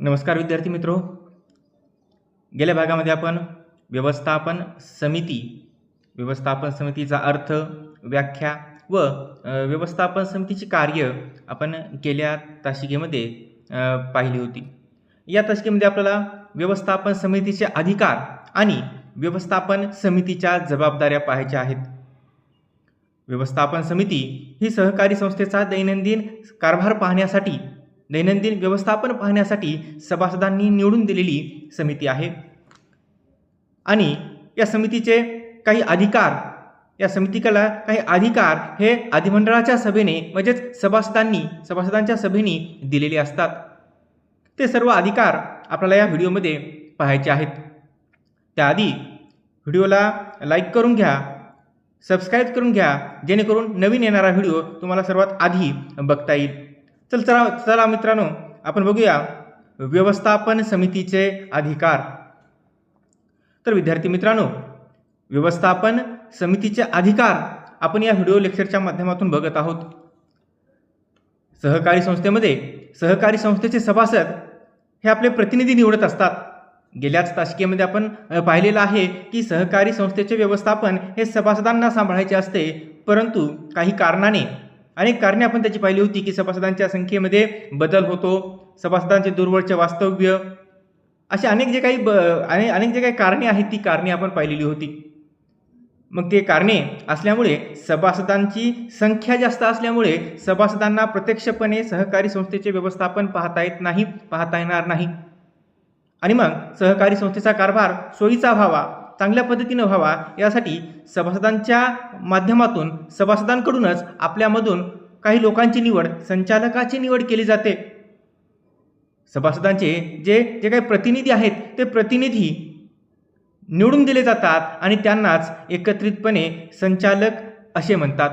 नमस्कार विद्यार्थी मित्रो. गेल्या भागामध्ये आपण व्यवस्थापन समिती व्यवस्थापन समितीचा अर्थ व्याख्या व व्यवस्थापन समितीची कार्य आपण गेल्या तासिकेमध्ये पाहिली होती. या तासिकेमध्ये आपल्याला व्यवस्थापन समितीचे अधिकार आणि व्यवस्थापन समितीच्या जबाबदाऱ्या पाहायच्या आहेत. व्यवस्थापन समिती ही सहकारी संस्थेचा दैनंदिन कारभार पाहण्यासाठी दैनंदिन व्यवस्थापन पाहण्यासाठी सभासदांनी निवडून दिलेली समिती आहे. आणि या समितीचे काही अधिकार या समितीला काही अधिकार हे अधिमंडळाच्या सभेने म्हणजेच सभासदांनी सभासदांच्या सभेने दिलेले असतात. ते सर्व अधिकार आपल्याला या व्हिडिओमध्ये पाहायचे आहेत. त्याआधी व्हिडिओला लाईक करून घ्या सबस्क्राईब करून घ्या जेणेकरून नवीन येणारा व्हिडिओ तुम्हाला सर्वात आधी बघता येईल. चल चला चला मित्रांनो आपण बघूया. व्यवस्थापन समितीचे अधिकार. तर विद्यार्थी मित्रांनो व्यवस्थापन समितीचे अधिकार आपण या व्हिडिओ लेक्चरच्या माध्यमातून बघत आहोत. सहकारी संस्थेमध्ये सहकारी संस्थेचे सभासद हे आपले प्रतिनिधी निवडत असतात. गेल्याच तासिकेमध्ये आपण पाहिलेलं आहे की सहकारी संस्थेचे व्यवस्थापन हे सभासदांना सांभाळायचे असते परंतु काही कारणाने अनेक कारणे आपण त्याची पाहिली होती की सभासदांच्या संख्येमध्ये बदल होतो सभासदांचे दूरवरचे वास्तव्य असे अनेक जे काही ब अने अनेक जे काही कारणे आहेत ती कारणे आपण पाहिलेली होती. मग ते कारणे असल्यामुळे सभासदांची संख्या जास्त असल्यामुळे सभासदांना प्रत्यक्षपणे सहकारी संस्थेचे व्यवस्थापन पाहता येत नाही पाहता येणार नाही. आणि मग सहकारी संस्थेचा कारभार सोयीचा व्हावा चांगल्या पद्धतीनं व्हावा. यासाठी सभासदांच्या माध्यमातून सभासदांकडूनच आपल्यामधून काही लोकांची निवड संचालकाची निवड केली जाते. सभासदांचे जे जे काही प्रतिनिधी आहेत ते प्रतिनिधी निवडून दिले जातात आणि त्यांनाच एकत्रितपणे संचालक असे म्हणतात.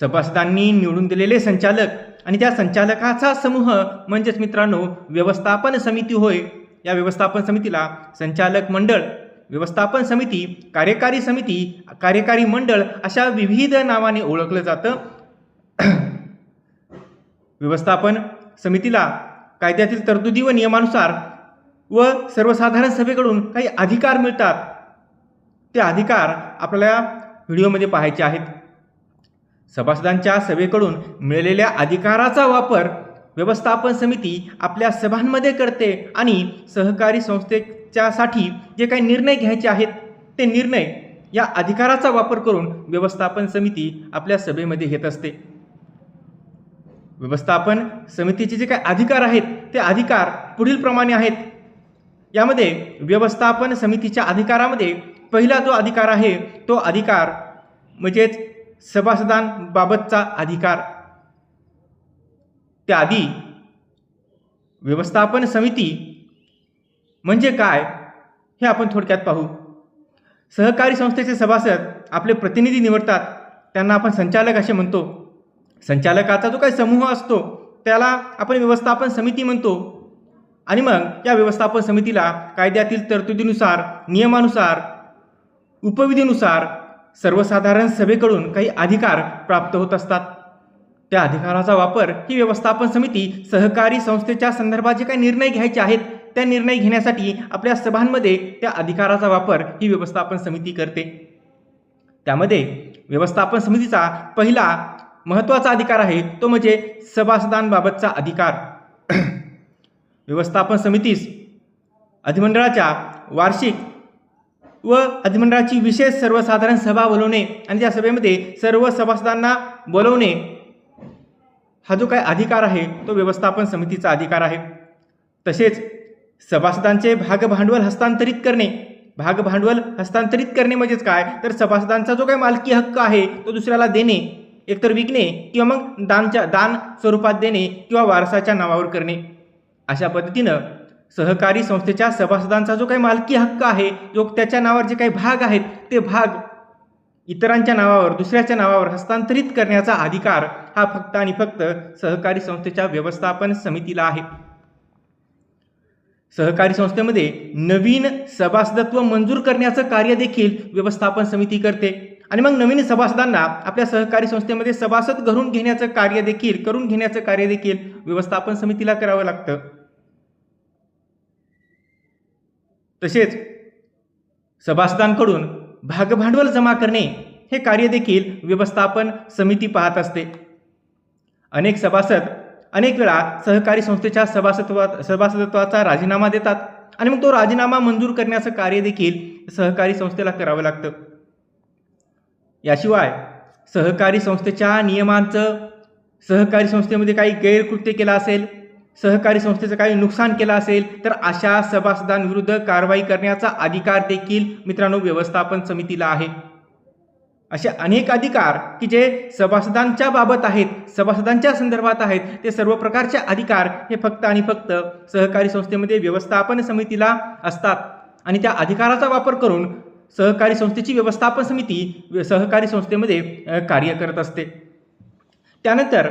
सभासदांनी निवडून दिलेले संचालक आणि त्या संचालकाचा समूह म्हणजेच मित्रांनो व्यवस्थापन समिती होय. या व्यवस्थापन समितीला संचालक मंडळ व्यवस्थापन समिती कार्यकारी समिती कार्यकारी मंडळ अशा विविध नावाने ओळखलं जातं. व्यवस्थापन समितीला कायद्यातील तरतुदी व नियमानुसार व सर्वसाधारण सभेकडून काही अधिकार मिळतात. ते अधिकार आपल्याला व्हिडिओमध्ये पाहायचे आहेत. सभासदांच्या सभेकडून मिळालेल्या अधिकाराचा वापर व्यवस्थापन समिती आपल्या सभांमध्ये करते आणि सहकारी संस्थेच्यासाठी जे काही निर्णय घ्यायचे आहेत ते निर्णय या अधिकाराचा वापर करून व्यवस्थापन समिती आपल्या सभेमध्ये घेत असते. व्यवस्थापन समितीचे जे काही अधिकार आहेत ते अधिकार पुढील प्रमाणे आहेत. यामध्ये व्यवस्थापन समितीच्या अधिकारामध्ये पहिला जो अधिकार आहे तो अधिकार म्हणजेच सभासदांबाबतचा अधिकार. त्याआधी व्यवस्थापन समिती म्हणजे काय हे आपण थोडक्यात पाहू. सहकारी संस्थेचे सभासद आपले प्रतिनिधी निवडतात त्यांना आपण संचालक असे म्हणतो. संचालकाचा जो काही समूह असतो त्याला आपण व्यवस्थापन समिती म्हणतो. आणि मग या व्यवस्थापन समितीला कायद्यातील तरतुदीनुसार नियमानुसार उपविधीनुसार सर्वसाधारण सभेकडून काही अधिकार प्राप्त होत असतात. त्या अधिकाराचा वापर ही व्यवस्थापन समिती सहकारी संस्थेच्या संदर्भात जे काही निर्णय घ्यायचे आहेत त्या निर्णय घेण्यासाठी आपल्या सभांमध्ये त्या अधिकाराचा वापर ही व्यवस्थापन समिती करते. त्यामध्ये व्यवस्थापन समितीचा पहिला महत्त्वाचा अधिकार आहे तो म्हणजे सभासदांबाबतचा अधिकार. व्यवस्थापन समितीस अधिमंडळाच्या वार्षिक व अधिमंडळाची विशेष सर्वसाधारण सभा बोलवणे आणि त्या सभेमध्ये सर्व सभासदांना बोलवणे हा जो काय अधिकार आहे तो व्यवस्थापन समितीचा अधिकार आहे. तसेच सभासदांचे भागभांडवल हस्तांतरित करणे. भागभांडवल हस्तांतरित करणे म्हणजेच काय? तर सभासदांचा जो काय मालकी हक्क आहे तो दुसऱ्याला देणे एकतर विकणे किंवा मग दानच्या दान स्वरूपात देणे किंवा वारसाच्या नावावर करणे. अशा पद्धतीनं सहकारी संस्थेच्या सभासदांचा जो काही मालकी हक्क आहे जो त्याच्या नावावर जे काही भाग आहेत ते भाग इतरांच्या नावावर दुसऱ्याच्या नावावर हस्तांतरित करण्याचा अधिकार हा फक्त आणि फक्त सहकारी संस्थेच्या व्यवस्थापन समितीला आहे. सहकारी संस्थेमध्ये नवीन सभासदत्व मंजूर करण्याचं कार्य देखील व्यवस्थापन समिती करते. आणि मग नवीन सभासदांना आपल्या सहकारी संस्थेमध्ये सभासद घरून घेण्याचं कार्य देखील करून घेण्याचं कार्य देखील व्यवस्थापन समितीला करावं लागतं. तसेच सभासदांकडून भागभांडवल जमा करणे हे कार्य देखील व्यवस्थापन समिती पाहत असते. अनेक सभासद अनेक वेळा सहकारी संस्थेच्या सभासत्वा सभासदत्वाचा राजीनामा देतात आणि मग तो राजीनामा मंजूर करण्याचं कार्य देखील सहकारी संस्थेला करावं लागतं. याशिवाय सहकारी संस्थेच्या नियमांचं सहकारी संस्थेमध्ये काही गैरकृत्य केलं असेल सहकारी संस्थेचं काही नुकसान केलं असेल तर अशा सभासदांविरुद्ध कारवाई करण्याचा अधिकार देखील मित्रांनो व्यवस्थापन समितीला आहे. असे अनेक अधिकार की जे सभासदांच्या बाबत आहेत सभासदांच्या संदर्भात आहेत ते सर्व प्रकारचे अधिकार हे फक्त आणि फक्त सहकारी संस्थेमध्ये व्यवस्थापन समितीला असतात. आणि त्या अधिकाराचा वापर करून सहकारी संस्थेची व्यवस्थापन समिती सहकारी संस्थेमध्ये कार्य करत असते. त्यानंतर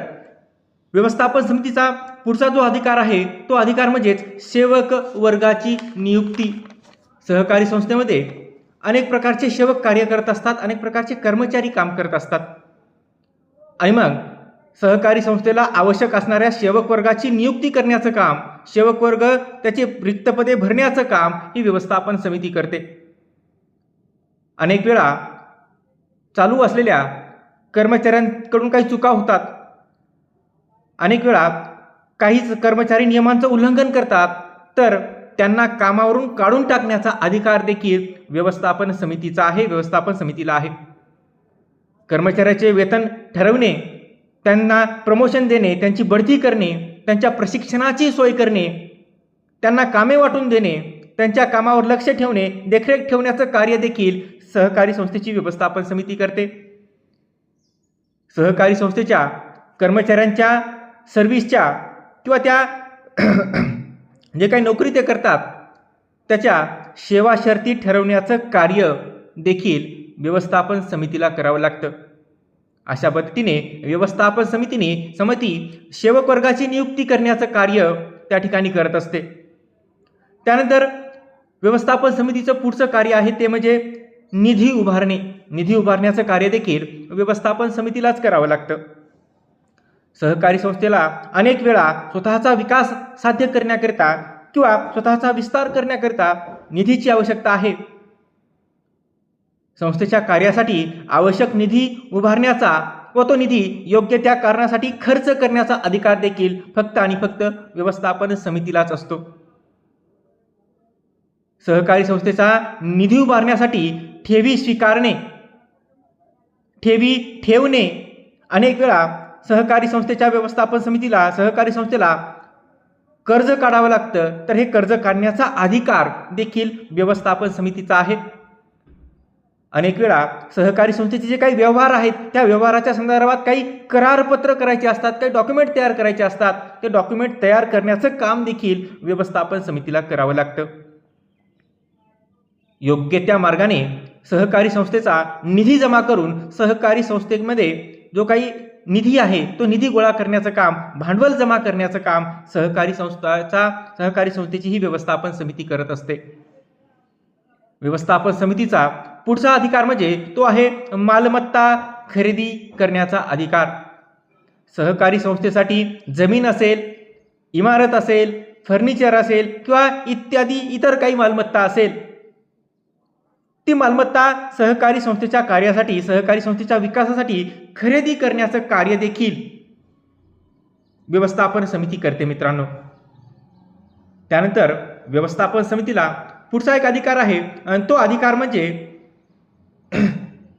व्यवस्थापन समितीचा पुढचा जो अधिकार आहे तो अधिकार म्हणजेच सेवक वर्गाची नियुक्ती. सहकारी संस्थेमध्ये अनेक प्रकारचे सेवक कार्य करत असतात अनेक प्रकारचे कर्मचारी काम करत असतात. आणि मग सहकारी संस्थेला आवश्यक असणाऱ्या सेवक वर्गाची नियुक्ती करण्याचं काम सेवक वर्ग त्याचे रिक्तपदे भरण्याचं काम ही व्यवस्थापन समिती करते. अनेक वेळा चालू असलेल्या कर्मचाऱ्यांकडून काही चुका होतात. अनेक वेळा काहीच कर्मचारी नियमांचं उल्लंघन करतात तर त्यांना कामावरून काढून टाकण्याचा अधिकार देखील व्यवस्थापन समितीचा आहे व्यवस्थापन समितीला आहे. कर्मचाऱ्याचे वेतन ठरवणे त्यांना प्रमोशन देणे त्यांची बढती करणे त्यांच्या प्रशिक्षणाची सोय करणे त्यांना कामे वाटून देणे त्यांच्या कामावर लक्ष ठेवणे देखरेख ठेवण्याचं कार्य देखील सहकारी संस्थेची व्यवस्थापन समिती करते. सहकारी संस्थेच्या कर्मचाऱ्यांच्या सर्व्हिसच्या किंवा त्या जे काही नोकरी ते करतात त्याच्या सेवा शर्ती ठरवण्याचं कार्य देखील व्यवस्थापन समितीला करावं लागतं. अशा पद्धतीने व्यवस्थापन समितीने समिती सेवक वर्गाची नियुक्ती करण्याचं कार्य त्या ठिकाणी करत असते. त्यानंतर व्यवस्थापन समितीचं पुढचं कार्य आहे ते म्हणजे निधी उभारणे. निधी उभारण्याचं कार्य देखील व्यवस्थापन समितीलाच करावं लागतं. सहकारी संस्थेला अनेक वेळा स्वतःचा विकास साध्य करण्याकरिता किंवा स्वतःचा विस्तार करण्याकरिता निधीची आवश्यकता आहे. संस्थेच्या कार्यासाठी आवश्यक निधी उभारण्याचा व तो निधी योग्य त्या कारणासाठी खर्च करण्याचा अधिकार देखील फक्त आणि फक्त व्यवस्थापन समितीलाच असतो. सहकारी संस्थेचा निधी उभारण्यासाठी ठेवी स्वीकारणे ठेवी ठेवणे अनेक वेळा सहकारी संस्थेच्या व्यवस्थापन समितीला सहकारी संस्थेला कर्ज काढावं लागतं. तर हे कर्ज काढण्याचा अधिकार देखील व्यवस्थापन समितीचा आहे. अनेक वेळा सहकारी संस्थेचे जे काही व्यवहार आहेत त्या व्यवहाराच्या संदर्भात काही करारपत्र करायचे असतात काही डॉक्युमेंट तयार करायचे असतात. ते डॉक्युमेंट तयार करण्याचं काम देखील व्यवस्थापन समितीला करावं लागतं. योग्य त्या मार्गाने सहकारी संस्थेचा निधी जमा करून सहकारी संस्थेमध्ये जो काही निधी आहे तो निधी गोळा करण्याचं काम भांडवल जमा करण्याचं काम सहकारी संस्थाचा सहकारी संस्थेची ही व्यवस्थापन समिती करत असते. व्यवस्थापन समितीचा पुढचा अधिकार म्हणजे तो आहे मालमत्ता खरेदी करण्याचा अधिकार. सहकारी संस्थेसाठी जमीन असेल इमारत असेल फर्निचर असेल किंवा इत्यादी इतर काही मालमत्ता असेल ती मालमत्ता सहकारी संस्थेच्या कार्यासाठी सहकारी संस्थेच्या विकासासाठी खरेदी करण्याचं कार्य देखील व्यवस्थापन समिती करते मित्रांनो. त्यानंतर व्यवस्थापन समितीला पुढचा एक अधिकार आहे आणि तो अधिकार म्हणजे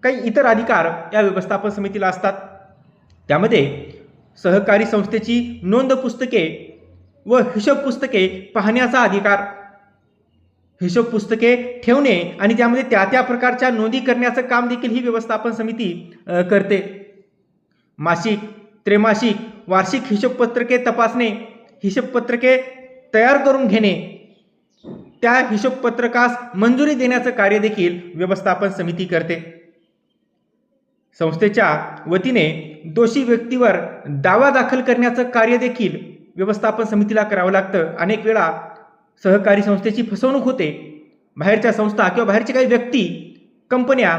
काही इतर अधिकार या व्यवस्थापन समितीला असतात. त्यामध्ये सहकारी संस्थेची नोंद पुस्तके व हिशोब पुस्तके पाहण्याचा अधिकार हिशोब पुस्तके ठेवणे आणि त्यामध्ये त्या त्या प्रकारच्या नोंदी करण्याचं काम देखील ही व्यवस्थापन समिती करते. मासिक त्रैमासिक वार्षिक हिशोबपत्रके तपासणे हिशोबपत्रके तयार करून घेणे त्या हिशोबपत्रकास मंजुरी देण्याचं कार्य देखील व्यवस्थापन समिती करते. संस्थेच्या वतीने दोषी व्यक्तीवर दावा दाखल करण्याचं कार्य देखील व्यवस्थापन समितीला करावं लागतं. अनेक वेळा सहकारी संस्थेची फसवणूक होते. बाहेरच्या संस्था किंवा बाहेरचे काही व्यक्ती कंपन्या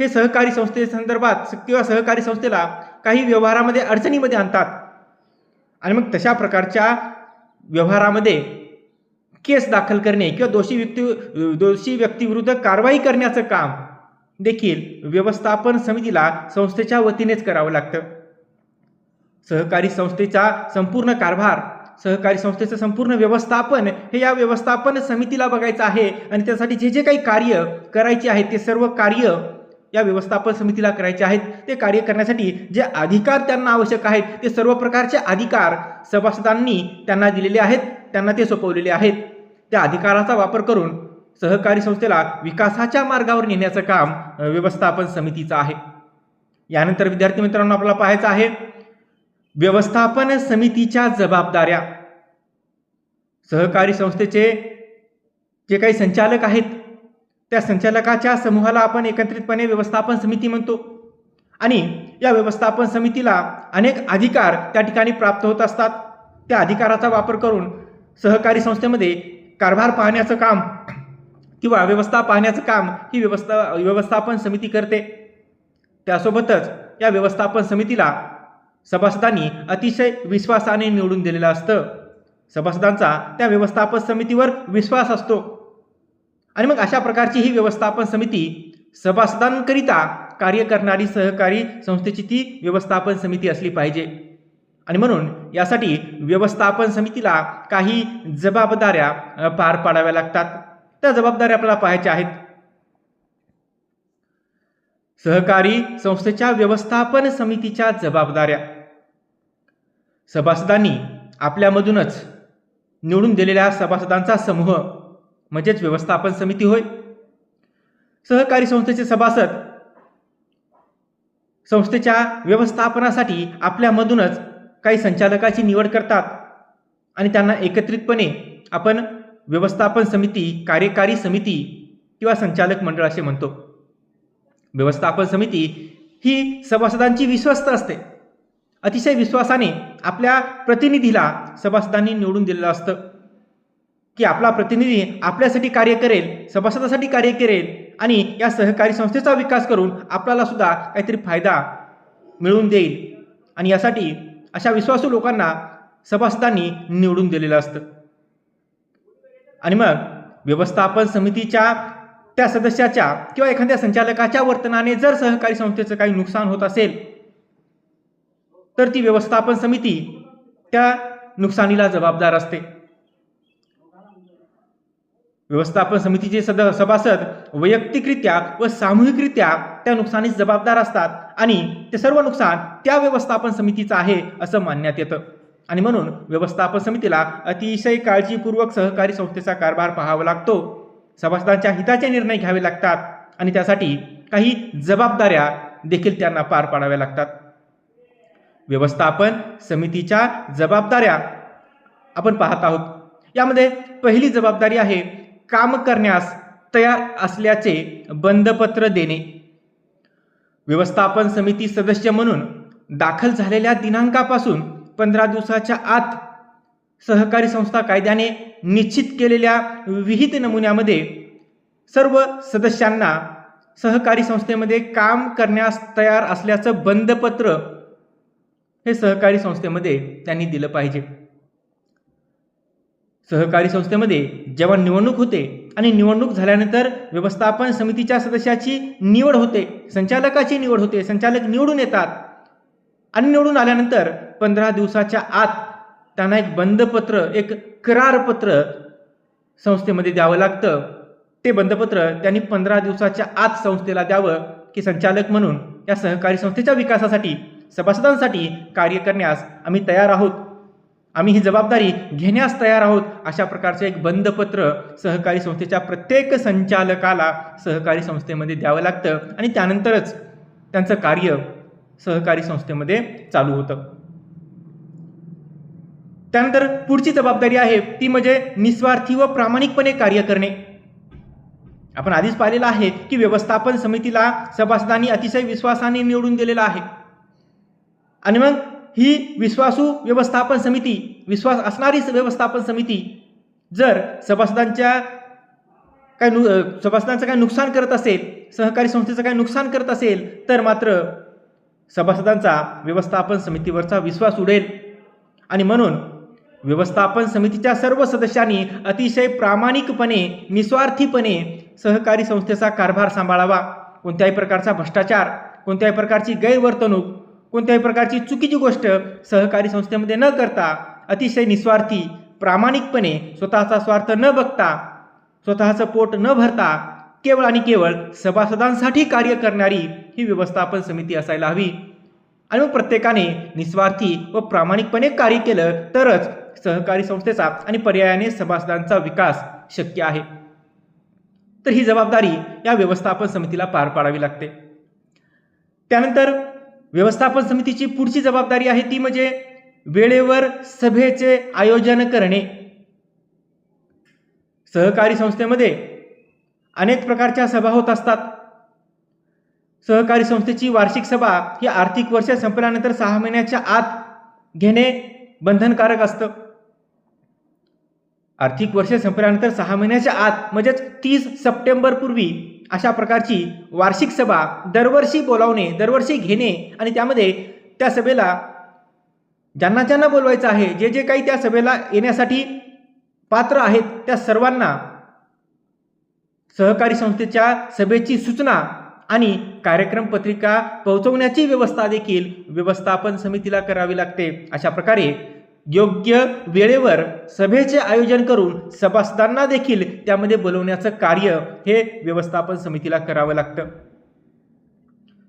हे सहकारी संस्थेसंदर्भात किंवा सहकारी संस्थेला काही व्यवहारामध्ये अडचणीमध्ये आणतात. आणि मग तशा प्रकारच्या व्यवहारामध्ये केस दाखल करणे किंवा दोषी व्यक्ती दोषी व्यक्तीविरुद्ध कारवाई करण्याचं काम देखील व्यवस्थापन समितीला संस्थेच्या वतीनेच करावं लागतं. सहकारी संस्थेचा संपूर्ण कारभार सहकारी संस्थेचं संपूर्ण व्यवस्थापन हे या व्यवस्थापन समितीला बघायचं आहे. आणि त्यासाठी जे जे काही कार्य करायचे आहेत ते सर्व कार्य या व्यवस्थापन समितीला करायचे आहेत. ते कार्य करण्यासाठी जे अधिकार त्यांना आवश्यक आहेत ते सर्व प्रकारचे अधिकार सभासदांनी त्यांना दिलेले आहेत त्यांना ते सोपवलेले आहेत. त्या अधिकाराचा वापर करून सहकारी संस्थेला विकासाच्या मार्गावर नेण्याचं काम व्यवस्थापन समितीचं आहे. यानंतर विद्यार्थी मित्रांनो आपल्याला पाहायचं आहे व्यवस्थापन समितीच्या जबाबदाऱ्या. सहकारी संस्थेचे जे काही संचालक आहेत त्या संचालकाच्या समूहाला आपण एकत्रितपणे व्यवस्थापन समिती म्हणतो. आणि या व्यवस्थापन समितीला अनेक अधिकार त्या ठिकाणी प्राप्त होत असतात. त्या अधिकाराचा वापर करून सहकारी संस्थेमध्ये कारभार पाहण्याचं काम किंवा व्यवस्था पाहण्याचं काम ही व्यवस्था व्यवस्थापन समिती करते. त्यासोबतच या व्यवस्थापन समितीला सभासदांनी अतिशय विश्वासाने निवडून दिलेलं असतं. सभासदांचा त्या व्यवस्थापन समितीवर विश्वास असतो. आणि मग अशा प्रकारची ही व्यवस्थापन समिती सभासदांकरिता कार्य करणारी सहकारी संस्थेची ती व्यवस्थापन समिती असली पाहिजे. आणि म्हणून यासाठी व्यवस्थापन समितीला काही जबाबदाऱ्या पार पाडाव्या लागतात. त्या जबाबदाऱ्या आपल्याला पाहायच्या आहेत. सहकारी संस्थेच्या व्यवस्थापन समितीच्या जबाबदाऱ्या. सभासदांनी आपल्यामधूनच निवडून दिलेल्या सभासदांचा समूह म्हणजेच व्यवस्थापन समिती होय. सहकारी संस्थेचे सभासद संस्थेच्या व्यवस्थापनासाठी आपल्यामधूनच काही संचालकाची निवड करतात आणि त्यांना एकत्रितपणे आपण व्यवस्थापन समिती कार्यकारी समिती किंवा संचालक मंडळ असे म्हणतो. व्यवस्थापन समिती ही सभासदांची विश्वस्त असते. अतिशय विश्वासाने आपल्या प्रतिनिधीला सभासदांनी निवडून दिलेलं असतं. की आपला प्रतिनिधी आपल्यासाठी कार्य करेल सभासदासाठी कार्य करेल आणि या सहकारी संस्थेचा विकास करून आपल्याला सुद्धा काहीतरी फायदा मिळवून देईल. आणि यासाठी अशा विश्वासू लोकांना सभासदांनी निवडून दिलेलं असतं. आणि मग व्यवस्थापन समितीच्या त्या सदस्याच्या किंवा एखाद्या संचालकाच्या वर्तनाने जर सहकारी संस्थेचं काही नुकसान होत असेल तर ती व्यवस्थापन समिती त्या नुकसानीला जबाबदार असते. व्यवस्थापन समितीचे सद सभासद वैयक्तिकरित्या व सामूहिकरित्या त्या नुकसानीस जबाबदार असतात आणि ते सर्व नुकसान त्या व्यवस्थापन समितीचं आहे असं मानण्यात येतं. आणि म्हणून व्यवस्थापन समितीला अतिशय काळजीपूर्वक सहकारी संस्थेचा कारभार पाहावा लागतो. सभासदांच्या हिताचे निर्णय घ्यावे लागतात आणि त्यासाठी काही जबाबदाऱ्या देखील त्यांना पार पाडाव्या लागतात. व्यवस्थापन समितीच्या जबाबदाऱ्या आपण पाहत आहोत. यामध्ये पहिली जबाबदारी आहे काम करण्यास तयार असल्याचे बंदपत्र देणे. व्यवस्थापन समिती सदस्य म्हणून दाखल झालेल्या दिनांकापासून पंधरा दिवसाच्या आत सहकारी संस्था कायद्याने निश्चित केलेल्या विहित नमुन्यामध्ये सर्व सदस्यांना सहकारी संस्थेमध्ये काम करण्यास तयार असल्याचं बंदपत्र हे सहकारी संस्थेमध्ये त्यांनी दिलं पाहिजे. सहकारी संस्थेमध्ये जेव्हा निवडणूक होते आणि निवडणूक झाल्यानंतर व्यवस्थापन समितीच्या सदस्याची निवड होते संचालकाची निवड होते संचालक निवडून येतात. आणि निवडून आल्यानंतर पंधरा दिवसाच्या आत त्यांना एक बंदपत्र एक करारपत्र संस्थेमध्ये द्यावं लागतं. ते बंदपत्र त्यांनी पंधरा दिवसाच्या आत संस्थेला द्यावं की संचालक म्हणून या सहकारी संस्थेच्या विकासासाठी सभासदांसाठी कार्य करण्यास आम्ही तयार आहोत. आम्ही ही जबाबदारी घेण्यास तयार आहोत अशा प्रकारचं एक बंदपत्र सहकारी संस्थेच्या प्रत्येक संचालकाला सहकारी संस्थेमध्ये द्यावं लागतं आणि त्यानंतरच त्यांचं कार्य सहकारी संस्थेमध्ये चालू होतं. त्यानंतर पुढची जबाबदारी आहे ती म्हणजे निस्वार्थी व प्रामाणिकपणे कार्य करणे. आपण आधीच पाहिलेलं आहे की व्यवस्थापन समितीला सभासदांनी अतिशय विश्वासाने निवडून दिलेला आहे. आणि मग ही विश्वासू व्यवस्थापन समिती विश्वास असणारी व्यवस्थापन समिती जर सभासदांच्या काय नु सभासदांचं काय नुकसान करत असेल सहकारी संस्थेचं काय नुकसान करत असेल तर मात्र सभासदांचा व्यवस्थापन समितीवरचा विश्वास उडेल. आणि म्हणून व्यवस्थापन समितीच्या सर्व सदस्यांनी अतिशय प्रामाणिकपणे निस्वार्थीपणे सहकारी संस्थेचा कारभार सांभाळावा. कोणत्याही प्रकारचा भ्रष्टाचार कोणत्याही प्रकारची गैरवर्तणूक कोणत्याही प्रकारची चुकीची गोष्ट सहकारी संस्थेमध्ये न करता अतिशय निस्वार्थी प्रामाणिकपणे स्वतःचा स्वार्थ न बघता स्वतःचं पोट न भरता केवळ आणि केवळ सभासदांसाठी कार्य करणारी ही व्यवस्थापन समिती असायला हवी. आणि मग प्रत्येकाने निस्वार्थी व प्रामाणिकपणे कार्य केलं तरच सहकारी संस्थेचा आणि पर्यायाने सभासदांचा विकास शक्य आहे. तर ही जबाबदारी या व्यवस्थापन समितीला पार पाडावी लागते. त्यानंतर व्यवस्थापन समितीची पुढची जबाबदारी आहे ती म्हणजे वेळेवर सभेचे आयोजन करणे. सहकारी संस्थेमध्ये अनेक प्रकारच्या सभा होत असतात. सहकारी संस्थेची वार्षिक सभा ही आर्थिक वर्ष संपल्यानंतर सहा महिन्याच्या आत घेणे बंधनकारक असतं. आर्थिक वर्ष संपल्यानंतर सहा महिन्याच्या आत म्हणजेच तीस सप्टेंबर पूर्वी अशा प्रकारची वार्षिक सभा दरवर्षी बोलावणे दरवर्षी घेणे आणि त्यामध्ये त्या सभेला ज्यांना ज्यांना बोलवायचं आहे जे जे काही त्या सभेला येण्यासाठी पात्र आहेत त्या सर्वांना सहकारी संस्थेच्या सभेची सूचना आणि कार्यक्रम पत्रिका पोहोचवण्याची व्यवस्था देखील व्यवस्थापन समितीला करावी लागते. अशा प्रकारे योग्य वेळेवर सभेचे आयोजन करून सभासदांना देखील त्यामध्ये बोलवण्याचं कार्य हे व्यवस्थापन समितीला करावं लागतं.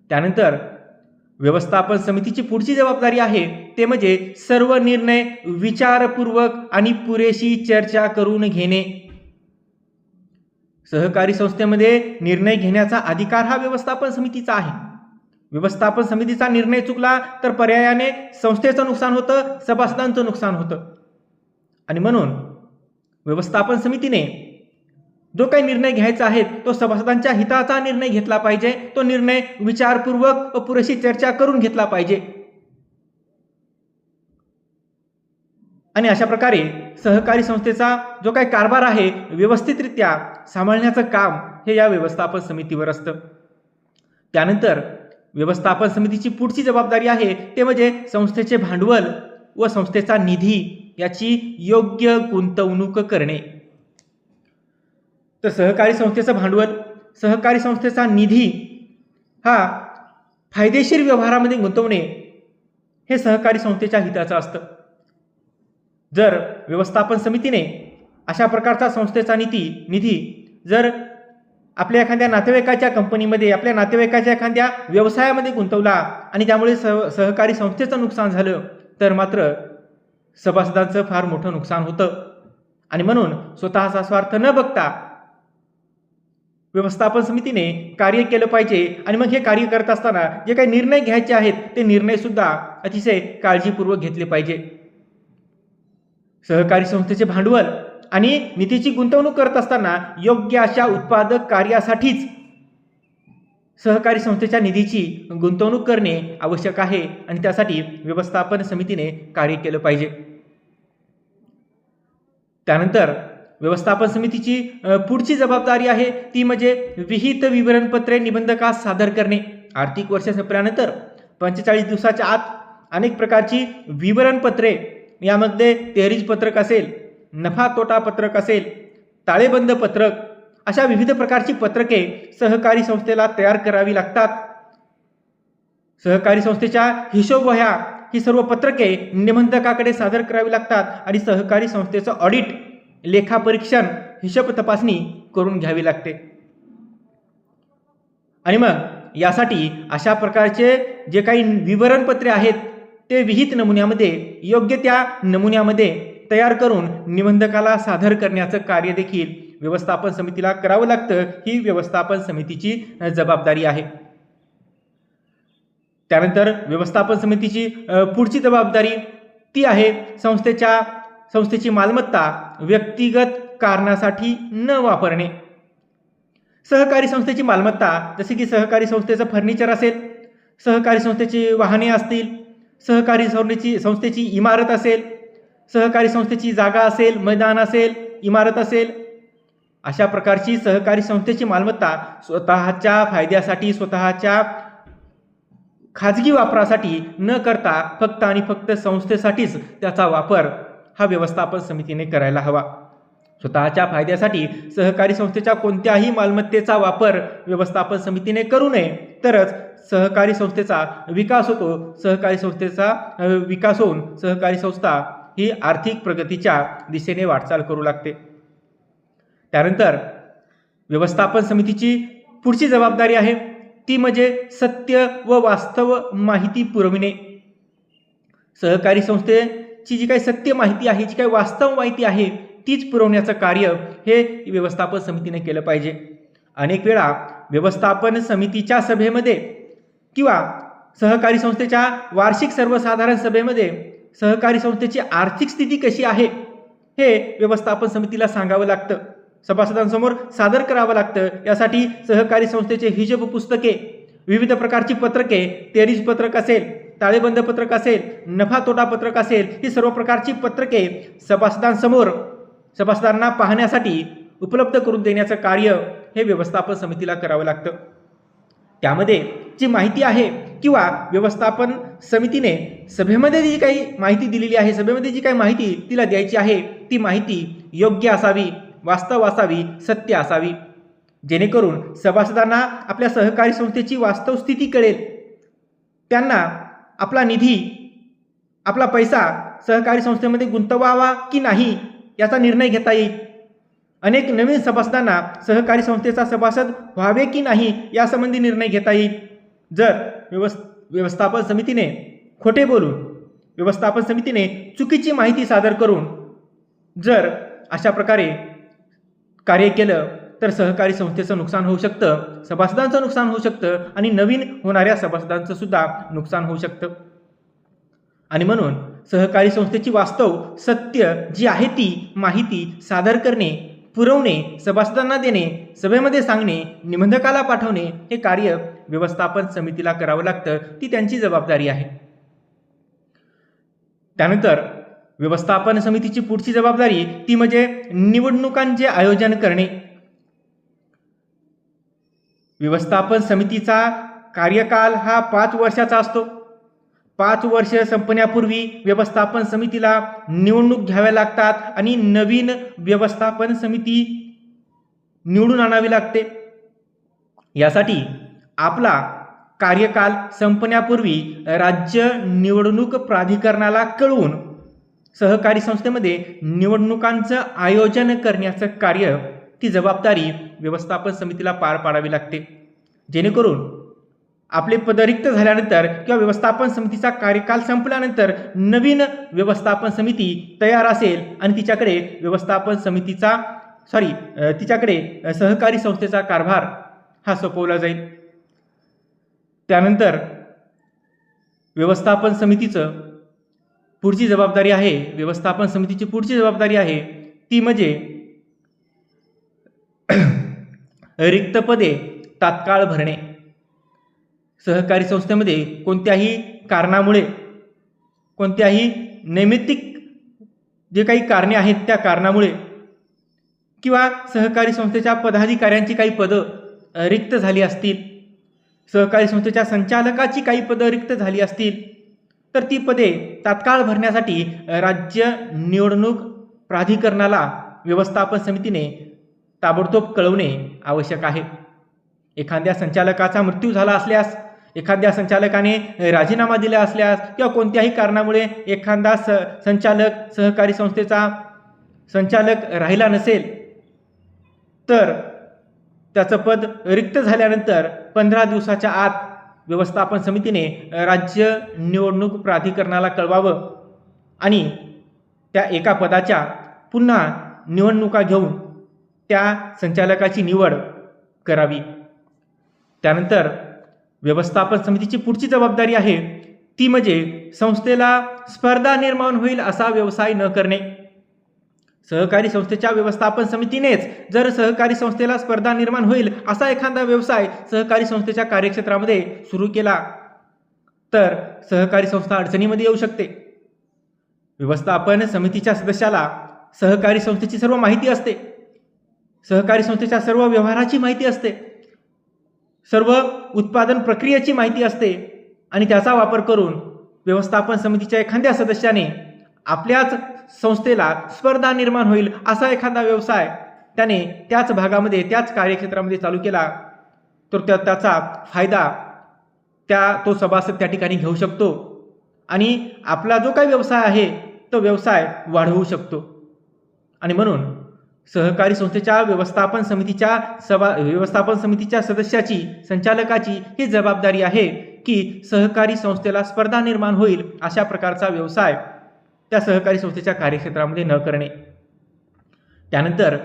त्यानंतर व्यवस्थापन समितीची पुढची जबाबदारी आहे ते म्हणजे सर्व निर्णय विचारपूर्वक आणि पुरेशी चर्चा करून घेणे. सहकारी संस्थेमध्ये निर्णय घेण्याचा अधिकार हा व्यवस्थापन समितीचा आहे. व्यवस्थापन समितीचा निर्णय चुकला तर पर्यायाने संस्थेचं नुकसान होतं सभासदांचं नुकसान होतं. आणि म्हणून व्यवस्थापन समितीने जो काही निर्णय घ्यायचा आहे तो सभासदांच्या हिताचा निर्णय घेतला पाहिजे तो निर्णय विचारपूर्वक व पुरेशी चर्चा करून घेतला पाहिजे. आणि अशा प्रकारे सहकारी संस्थेचा जो काही कारभार आहे व्यवस्थितरित्या सांभाळण्याचं काम हे या व्यवस्थापन समितीवर असतं. त्यानंतर व्यवस्थापन समितीची पुढची जबाबदारी आहे ते म्हणजे संस्थेचे भांडवल व संस्थेचा निधी याची योग्य गुंतवणूक करणे. तर सहकारी संस्थेचं भांडवल सहकारी संस्थेचा निधी हा फायदेशीर व्यवहारामध्ये गुंतवणे हे सहकारी संस्थेच्या हिताचं असतं. जर व्यवस्थापन समितीने अशा प्रकारचा संस्थेचा निधी निधी जर आपल्या एखाद्या नातेवाईकाच्या कंपनीमध्ये आपल्या नातेवाईकाच्या एखाद्या व्यवसायामध्ये गुंतवला आणि त्यामुळे सह सहकारी संस्थेचं नुकसान झालं तर मात्र सभासदांचं फार मोठं नुकसान होतं. आणि म्हणून स्वतःचा स्वार्थ न बघता व्यवस्थापन समितीने कार्य केलं पाहिजे. आणि मग हे कार्य करत असताना जे काही निर्णय घ्यायचे आहेत ते निर्णयसुद्धा अतिशय काळजीपूर्वक घेतले पाहिजे. सहकारी संस्थेचे भांडवल आणि निधीची गुंतवणूक करत असताना योग्य अशा उत्पादक कार्यासाठीच सहकारी संस्थेच्या निधीची गुंतवणूक करणे आवश्यक आहे आणि त्यासाठी व्यवस्थापन समितीने कार्य केलं पाहिजे. त्यानंतर व्यवस्थापन समितीची पुढची जबाबदारी आहे ती म्हणजे विहित विवरणपत्रे निबंधकास सादर करणे. आर्थिक वर्ष संपल्यानंतर पंचेचाळीस दिवसाच्या आत अनेक प्रकारची विवरणपत्रे यामध्ये तेहरीज पत्रक असेल नफा तोटा पत्रक असेल ताळेबंद पत्रक अशा विविध प्रकारची पत्रके सहकारी संस्थेला तयार करावी लागतात. सहकारी संस्थेच्या हिशोबवह्या ही सर्व पत्रके निबंधकाकडे सादर करावी लागतात आणि सहकारी संस्थेचं ऑडिट लेखापरीक्षण हिशोब तपासणी करून घ्यावी लागते. आणि मग यासाठी अशा प्रकारचे जे काही विवरणपत्रे आहेत ते विहित नमुन्यामध्ये योग्य त्या नमुन्यामध्ये तयार करून निबंधकाला सादर करण्याचं कार्य देखील व्यवस्थापन समितीला करावं लागतं ही व्यवस्थापन समितीची जबाबदारी आहे. त्यानंतर व्यवस्थापन समितीची पुढची जबाबदारी ती आहे संस्थेच्या संस्थेची मालमत्ता व्यक्तिगत कारणासाठी न वापरणे. सहकारी संस्थेची मालमत्ता जसे की सहकारी संस्थेचं फर्निचर असेल सहकारी संस्थेची वाहने असतील सहकारी संस्थेची संस्थेची इमारत असेल सहकारी संस्थेची जागा असेल मैदान असेल इमारत असेल अशा प्रकारची सहकारी संस्थेची मालमत्ता स्वतःच्या फायद्यासाठी स्वतःच्या खाजगी वापरासाठी न करता फक्त आणि फक्त संस्थेसाठीच त्याचा वापर हा व्यवस्थापन समितीने करायला हवा. स्वतःच्या फायद्यासाठी सहकारी संस्थेच्या कोणत्याही मालमत्तेचा वापर व्यवस्थापन समितीने करू नये तरच सहकारी संस्थेचा विकास होतो. सहकारी संस्थेचा विकास होऊन सहकारी संस्था ही आर्थिक प्रगतीच्या दिशेने वाटचाल करू लागते. त्यानंतर व्यवस्थापन समितीची पुढची जबाबदारी आहे. ती म्हणजे सत्य व वास्तव माहिती पुरविणे. सहकारी संस्थेची जी काही सत्य माहिती आहे जी काही वास्तव माहिती आहे तीच पुरवण्याचं कार्य हे व्यवस्थापन समितीने केलं पाहिजे. अनेक वेळा व्यवस्थापन समितीच्या सभेमध्ये किंवा सहकारी संस्थेच्या वार्षिक सर्वसाधारण सभेमध्ये सहकारी संस्थेची आर्थिक स्थिती कशी आहे हे व्यवस्थापन समितीला सांगावं लागतं. सभासदांसमोर सादर करावं लागतं. यासाठी सहकारी संस्थेचे हिशोब पुस्तके विविध प्रकारची पत्रके तेरीज पत्रक असेल ताळेबंद पत्रक असेल नफा तोटा पत्रक असेल ही सर्व प्रकारची पत्रके सभासदांसमोर सभासदांना पाहण्यासाठी उपलब्ध करून देण्याचं कार्य हे व्यवस्थापन समितीला करावं लागतं. त्यामध्ये जी माहिती आहे किंवा व्यवस्थापन समितीने सभेमध्ये जी काही माहिती दिलेली आहे सभेमध्ये जी काही माहिती तिला द्यायची आहे ती माहिती योग्य असावी वास्तव असावी सत्य असावी. जेणेकरून सभासदांना आपल्या सहकारी संस्थेची वास्तव स्थिती कळेल. त्यांना आपला निधी आपला पैसा सहकारी संस्थेमध्ये गुंतवावा की नाही याचा निर्णय घेता येईल. अनेक नवीन सभासदांना सहकारी संस्थेचा सभासद व्हावे की नाही यासंबंधी निर्णय घेता येईल. जर व्यवस् व्यवस्थापन समितीने खोटे बोलून व्यवस्थापन समितीने चुकीची माहिती सादर करून जर अशा प्रकारे कार्य केलं तर सहकारी संस्थेचं नुकसान होऊ शकतं सभासदांचं नुकसान होऊ शकतं आणि नवीन होणाऱ्या सभासदांचं सुद्धा नुकसान होऊ शकतं. आणि म्हणून सहकारी संस्थेची वास्तव सत्य जी आहे ती माहिती सादर करणे पुरवणे सभासदांना देणे सभेमध्ये सांगणे निबंधकाला पाठवणे हे कार्य व्यवस्थापन समितीला करावं लागतं ती त्यांची जबाबदारी आहे. त्यानंतर व्यवस्थापन समितीची पुढची जबाबदारी ती म्हणजे निवडणुकांचे आयोजन करणे. व्यवस्थापन समितीचा कार्यकाल हा पाच वर्षाचा असतो. पाच वर्ष संपण्यापूर्वी व्यवस्थापन समितीला निवडणूक घ्याव्या लागतात आणि नवीन व्यवस्थापन समिती निवडून आणावी लागते. यासाठी आपला कार्यकाल संपण्यापूर्वी राज्य निवडणूक प्राधिकरणाला कळवून सहकारी संस्थेमध्ये निवडणुकांचं आयोजन करण्याचं कार्य ती जबाबदारी व्यवस्थापन समितीला पार पाडावी लागते. जेणेकरून आपले पद रिक्त झाल्यानंतर किंवा व्यवस्थापन समितीचा कार्यकाल संपल्यानंतर नवीन व्यवस्थापन समिती तयार असेल आणि तिच्याकडे व्यवस्थापन समितीचा सॉरी तिच्याकडे सहकारी संस्थेचा कारभार हा सोपवला जाईल. त्यानंतर व्यवस्थापन समितीचं पुढची जबाबदारी आहे व्यवस्थापन समितीची पुढची जबाबदारी आहे ती म्हणजे रिक्त पदे तात्काळ भरणे. सहकारी संस्थेमध्ये कोणत्याही कारणामुळे कोणत्याही नैमित्तिक जे काही कारणे आहेत त्या कारणामुळे किंवा सहकारी संस्थेच्या पदाधिकाऱ्यांची काही पदं रिक्त झाली असतील सहकारी संस्थेच्या संचालकाची काही पदं रिक्त झाली असतील तर ती पदे तात्काळ भरण्यासाठी राज्य निवडणूक प्राधिकरणाला व्यवस्थापन समितीने ताबडतोब कळवणे आवश्यक आहे. एखाद्या संचालकाचा मृत्यू झाला असल्यास एखाद्या संचालकाने राजीनामा दिला असल्यास किंवा कोणत्याही कारणामुळे एखादा स संचालक सहकारी संस्थेचा संचालक राहिला नसेल तर त्याचं पद रिक्त झाल्यानंतर पंधरा दिवसाच्या आत व्यवस्थापन समितीने राज्य निवडणूक प्राधिकरणाला कळवावं आणि त्या एका पदाच्या पुन्हा निवडणुका घेऊन त्या संचालकाची निवड करावी. त्यानंतर व्यवस्थापन समितीची पुढची जबाबदारी आहे ती म्हणजे संस्थेला स्पर्धा निर्माण होईल असा व्यवसाय न करणे. सहकारी संस्थेच्या व्यवस्थापन समितीनेच जर सहकारी संस्थेला स्पर्धा निर्माण होईल असा एखादा व्यवसाय सहकारी संस्थेच्या कार्यक्षेत्रामध्ये सुरू केला तर सहकारी संस्था अडचणीमध्ये येऊ शकते. व्यवस्थापन समितीच्या सदस्याला सहकारी संस्थेची सर्व माहिती असते. सहकारी संस्थेच्या सर्व व्यवहाराची माहिती असते. सर्व उत्पादन प्रक्रियेची माहिती असते आणि त्याचा वापर करून व्यवस्थापन समितीच्या एखाद्या सदस्याने आपल्याच संस्थेला स्पर्धा निर्माण होईल असा एखादा व्यवसाय त्याने त्याच भागामध्ये त्याच कार्यक्षेत्रामध्ये चालू केला तर त्या त्याचा फायदा त्या तो सभासद त्या ठिकाणी घेऊ शकतो. आणि आपला जो काही व्यवसाय आहे तो व्यवसाय वाढवू शकतो. आणि म्हणून सहकारी संस्थेच्या व्यवस्थापन समितीच्या सभा व्यवस्थापन समितीच्या सदस्याची संचालकाची ही जबाबदारी आहे की सहकारी संस्थेला स्पर्धा निर्माण होईल अशा प्रकारचा व्यवसाय त्या सहकारी संस्थेच्या कार्यक्षेत्रामध्ये न करणे. त्यानंतर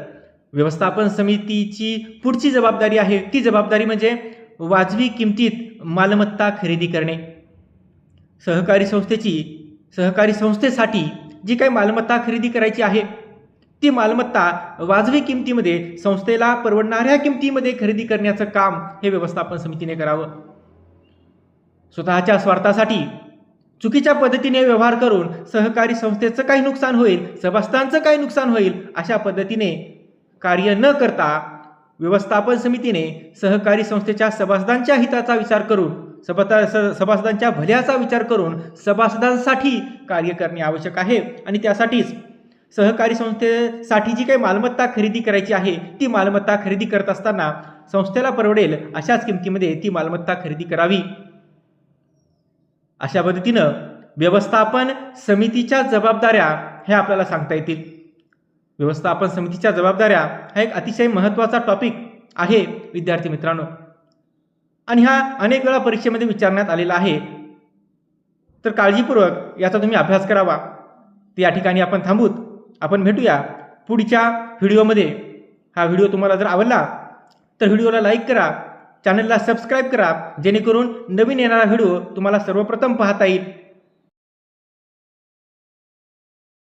व्यवस्थापन समितीची पुढची जबाबदारी आहे. ती जबाबदारी म्हणजे वाजवी किमतीत मालमत्ता खरेदी करणे. सहकारी संस्थेची सहकारी संस्थेसाठी जी काही मालमत्ता खरेदी करायची आहे ती मालमत्ता वाजवी किमतीमध्ये संस्थेला परवडणाऱ्या किमतीमध्ये खरेदी करण्याचं काम हे व्यवस्थापन समितीने करावं. स्वतःच्या स्वार्थासाठी चुकीच्या पद्धतीने व्यवहार करून सहकारी संस्थेचं काही नुकसान होईल सभासदांचं काही नुकसान होईल अशा पद्धतीने कार्य न करता व्यवस्थापन समितीने सहकारी संस्थेच्या सभासदांच्या हिताचा विचार करून सभाता स- सभासदांच्या भल्याचा विचार करून सभासदांसाठी कार्य करणे आवश्यक आहे. आणि त्यासाठीच सहकारी संस्थेसाठी जी काही मालमत्ता खरेदी करायची आहे ती मालमत्ता खरेदी करत असताना संस्थेला परवडेल अशाच किमतीमध्ये ती मालमत्ता खरेदी करावी. अशा पद्धतीनं व्यवस्थापन समितीच्या जबाबदाऱ्या हे आपल्याला सांगता येतील. व्यवस्थापन समितीच्या जबाबदाऱ्या हा एक अतिशय महत्त्वाचा टॉपिक आहे विद्यार्थी मित्रांनो. आणि हा अनेक वेळा परीक्षेमध्ये विचारण्यात आलेला आहे. तर काळजीपूर्वक याचा तुम्ही अभ्यास करावा. ते या ठिकाणी आपण थांबूत. आपण भेटूया पुढच्या व्हिडिओमध्ये हा व्हिडिओ तुम्हाला जर आवडला तर व्हिडिओला लाईक करा. चॅनलला सबस्क्राईब करा जेणेकरून नवीन येणारा व्हिडिओ तुम्हाला सर्वप्रथम पाहता येईल.